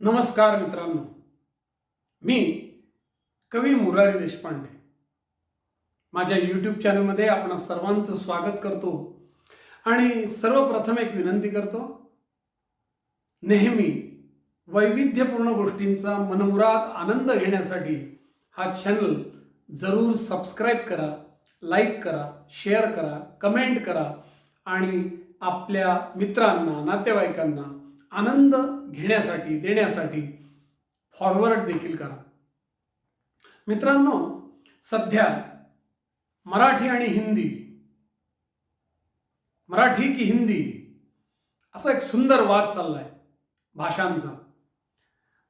नमस्कार मित्रांनो. मी कवी मुरारी देशपांडे. माझ्या यूट्यूब चॅनलमध्ये आपण सर्वांचं स्वागत करतो आणि सर्वप्रथम एक विनंती करतो नेहमी वैविध्यपूर्ण गोष्टींचा मनमुराद आनंद घेण्यासाठी हा चॅनल जरूर सबस्क्राईब करा लाईक करा शेअर करा कमेंट करा आणि आपल्या मित्रांना नातेवाईकांना आनंद घेण्यासाठी देण्यासाठी फॉरवर्ड देखील करा. मित्रांनो सध्या मराठी आणि हिंदी मराठी की हिंदी असा एक सुंदर वाद चाललाय भाषांचा.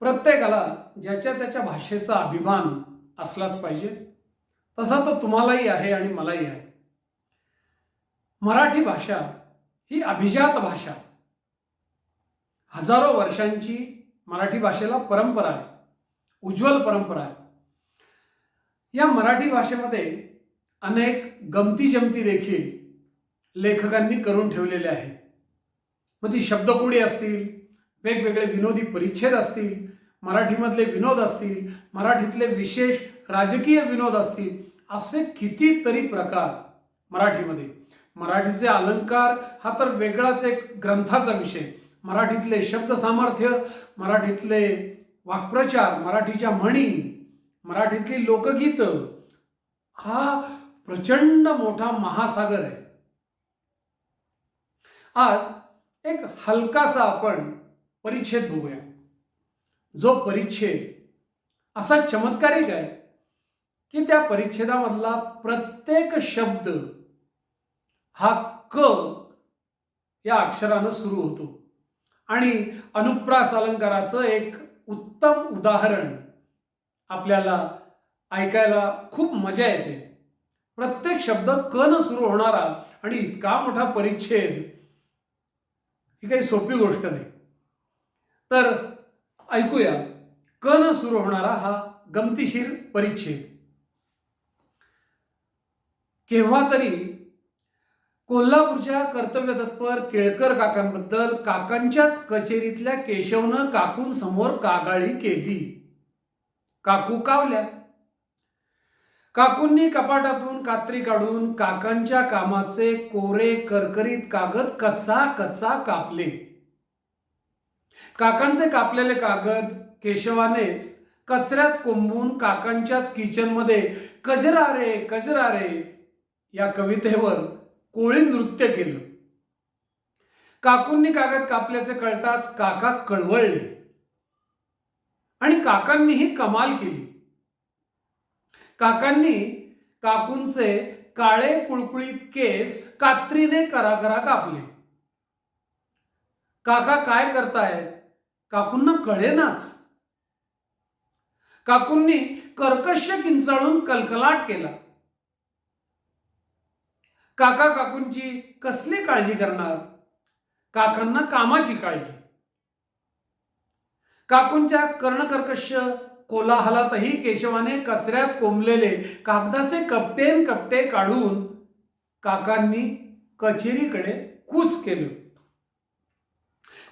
प्रत्येकाला ज्याच्या त्याच्या भाषेचा अभिमान असलाच पाहिजे. तसा तो तुम्हालाही आहे आणि मलाही आहे. मराठी भाषा ही अभिजात भाषा. हजारो वर्षांची मराठी भाषेला परंपरा आहे उज्ज्वल परंपरा आहे. या मराठी भाषेमध्ये अनेक गमती जमती देखील लेखकांनी करून ठेवलेल्या आहेत. मग ती शब्दकोडी असतील? वेगवेगळे विनोदी परिच्छेद असतील? मराठीमधले विनोद असतील? मराठीतले विशेष राजकीय विनोद असतील? असे कितीतरी प्रकार मराठीमध्ये. मराठीचे अलंकार हा तर वेगळाच एक ग्रंथाचा विषय. मराठीतले शब्द सामर्थ्य मराठीतले वाक्प्रचार मराठीच्या म्हणी मराठीतली लोकगीत हा प्रचंड मोठा महासागर आहे. आज एक हलकासा आपण परिच्छेद बघूया. जो परिच्छेद असा चमत्कारिक आहे की त्या परिच्छेदामधला प्रत्येक शब्द हा क या अक्षरानं सुरू होतो. आणि अनुप्रास अलंकाराचं एक उत्तम उदाहरण आपल्याला ऐकायला खूप मजा येते. प्रत्येक शब्द क न सुरू होणारा आणि इतका मोठा परिच्छेद ही काही सोपी गोष्ट नाही. तर ऐकूया. क न सुरू होणारा हा गमतीशीर परिच्छेद. केव्हा तरी कोल्हापूरच्या कर्तव्यतत्पर केळकर काकांबद्दल काकांच्याच कचेरीतल्या केशवनं काकूंसमोर कागाळी केली. काकू कावल्या. काकूंनी कपाटातून कात्री काढून काकांच्या कामाचे कोरे करकरीत कागद कच्चा कच्चा कापले. काकांचे कापलेले कागद केशवानेच कचऱ्यात कोंबून काकांच्याच किचनमध्ये कजरा रे कजरा रे या कवितेवर कोळी नृत्य केलं. काकूंनी कागद कापल्याचे कळताच काका कळवळले. आणि काकांनीही कमाल केली. काकांनी काकूंचे काळे कुळकुळीत केस कात्रीने कराकरा कापले. काका काय करतायत? काकूंना कळेनाच. काकूंनी कर्कश किंचाळून कलकलाट केला. काका काकूंची कसली काळजी करणार? काकांना कामाची काळजी. काकूंच्या कर्णकर्कश कोलाहलातही केशवाने कचऱ्यात कोंबलेले कागदाचे कपटेन कपटे काढून काकांनी कचेरीकडे कूच केलं.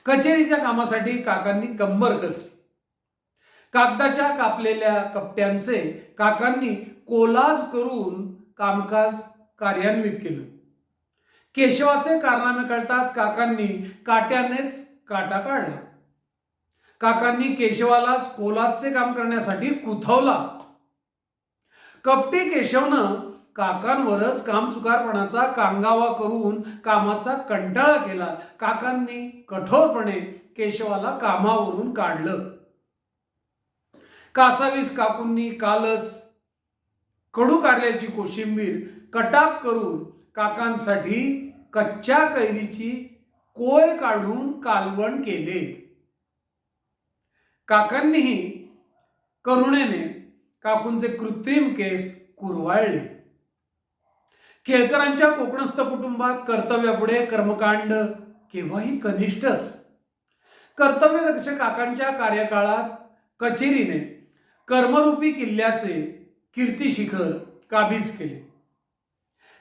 कचेरीच्या कामासाठी काकांनी कंबर कसली कागदाच्या कापलेल्या कपट्यांचे काकांनी कोलाज करून कामकाज कार्यान्वित केलं. केशवाचे कारनामे कळताच काकांनी काट्यानेच काटा काढला. काकांनी केशवालाच कोलाजचे काम करण्यासाठी कुथवला. कपटी केशवनं काकांवरच कामचुकारपणाचा कांगावा करून कामाचा कंटाळा केला. काकांनी कठोरपणे केशवाला कामावरून काढलं. कासावीस काकूंनी कालच कडू कारल्याची कोशिंबीर कटाप करून काकांसाठी कच्च्या कैरीची कोय काढून कालवण केले. काकांनीही करुणेने काकूंचे कृत्रिम केस कुरवाळले. केळकरांच्या कोकणस्थ कुटुंबात कर्तव्यापुढे कर्मकांड केव्हाही कनिष्ठच. कर्तव्यदक्ष काकांच्या कार्यकाळात कचेरीने कर्मरूपी किल्ल्याचे कीर्तिशिखर काबीज केले.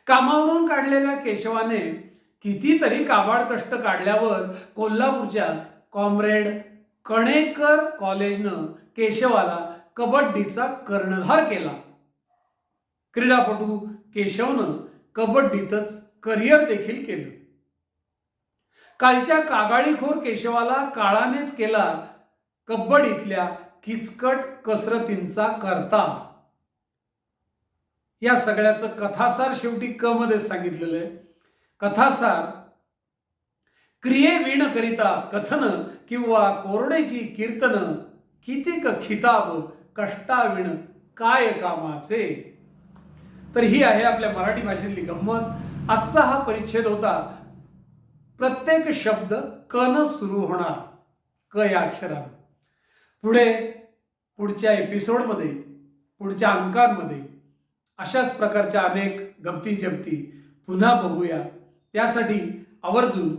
कामावरून काढलेल्या केशवाने कितीतरी काबाड कष्ट काढल्यावर कोल्हापूरच्या कॉम्रेड कणेकर कॉलेजनं केशवाला कबड्डीचा कर्णधार केला. क्रीडापटू केशवनं कबड्डीतच करिअर देखील केलं. कालच्या कागाळीखोर केशवाला काळानेच केला कबड्डीतल्या किचकट कसरतींचा करता. या सगळ्याचं कथासार शेवटी क मध्ये सांगितलेलं आहे. कथासार क्रिये करिता कथन किंवा कोरडेची कीर्तन कितीक खिताब कष्टाविण काय कामाचे? तर ही आहे आपल्या मराठी भाषेतली गंमत. आजचा हा परिच्छेद होता प्रत्येक शब्द क न सुरू होणार क या अक्षरानं पुढे पुढच्या एपिसोडमध्ये पुढच्या अंकांमध्ये अशाच प्रकारच्या अनेक गमती जमती पुन्हा बघूया. त्यासाठी आवर्जून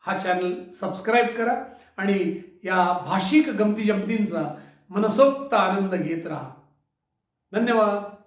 हा चॅनल सबस्क्राईब करा आणि या भाषिक गमती जमतींचा मनसोक्त आनंद घेत राहा. धन्यवाद.